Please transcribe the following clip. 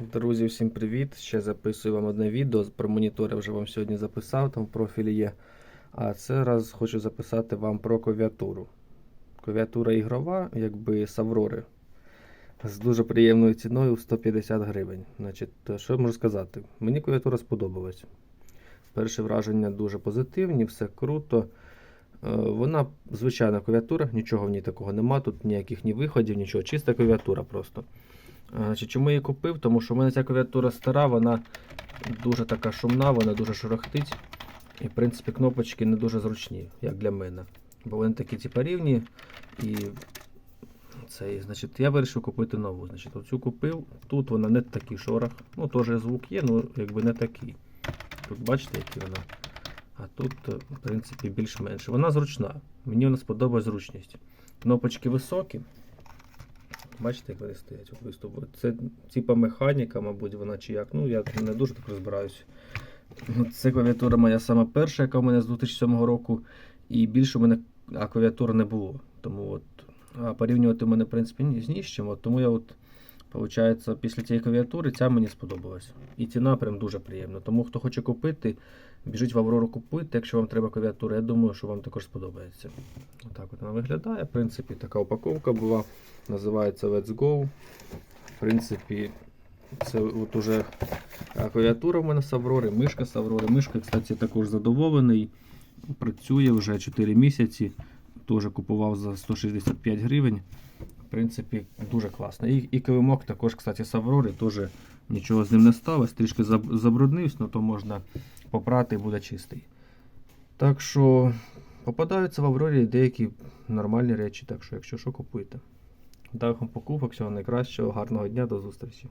Друзі, всім привіт! Ще записую вам одне відео. Про монітори вже вам сьогодні записав, там в профілі є. А це раз хочу записати вам про клавіатуру. Клавіатура ігрова, якби з Аврори. З дуже приємною ціною в 150 гривень. Значить, що я можу сказати? Мені клавіатура сподобалась. Перші враження дуже позитивні, все круто. Е, Вона звичайна клавіатура, нічого в ній такого нема, тут ніяких ні виходів, нічого, чиста клавіатура просто. Чому я її купив? Тому що в мене ця клавіатура стара, вона дуже така шумна, вона дуже шорохтить. І, в принципі, кнопочки не дуже зручні, як для мене. Бо вони такі типа рівні. І цей, значить, я вирішив купити нову. Значить, оцю купив. Тут вона не такий шорох. Ну, теж звук є, ну якби не такий. Тут бачите, який вона. А тут, е, в принципі, більш-менш. Вона зручна. Мені вона сподобає зручність. Кнопочки високі. Бачите, як вони стоять от виступу. Це типа механіка, мабуть, вона чи як. Ну, я не дуже так розбираюся. Це клавіатура моя сама перша, яка в мене з 2007 року. І більше в мене а, клавіатури не було. Тому от, а порівнювати в мене, в принципі, ні з нічим. Тому я от, Получається, після цієї клавіатури ця мені сподобалась. І ціна прям дуже приємна. Тому хто хоче купити, біжіть в Аврору купити, якщо вам треба клавіатура, я думаю, що вам також сподобається. Отак от вона виглядає. В принципі, така упаковка була. Називається Let's Go. В принципі, це от уже клавіатура в мене з Аврори, мишка з Аврори. Мишка, кстати, також задоволений. Працює вже 4 місяці. Теж купував за 165 гривень. В принципі, дуже класно. І, і килимок також, кстати, з Аврори, теж нічого з ним не сталося. Трішки заб- забруднився, але то можна попрати і буде чистий. Так що попадаються в Аврорі деякі нормальні речі, так що, якщо що, купуйте. Дахом покупок, всього найкращого, гарного дня, до зустрічі.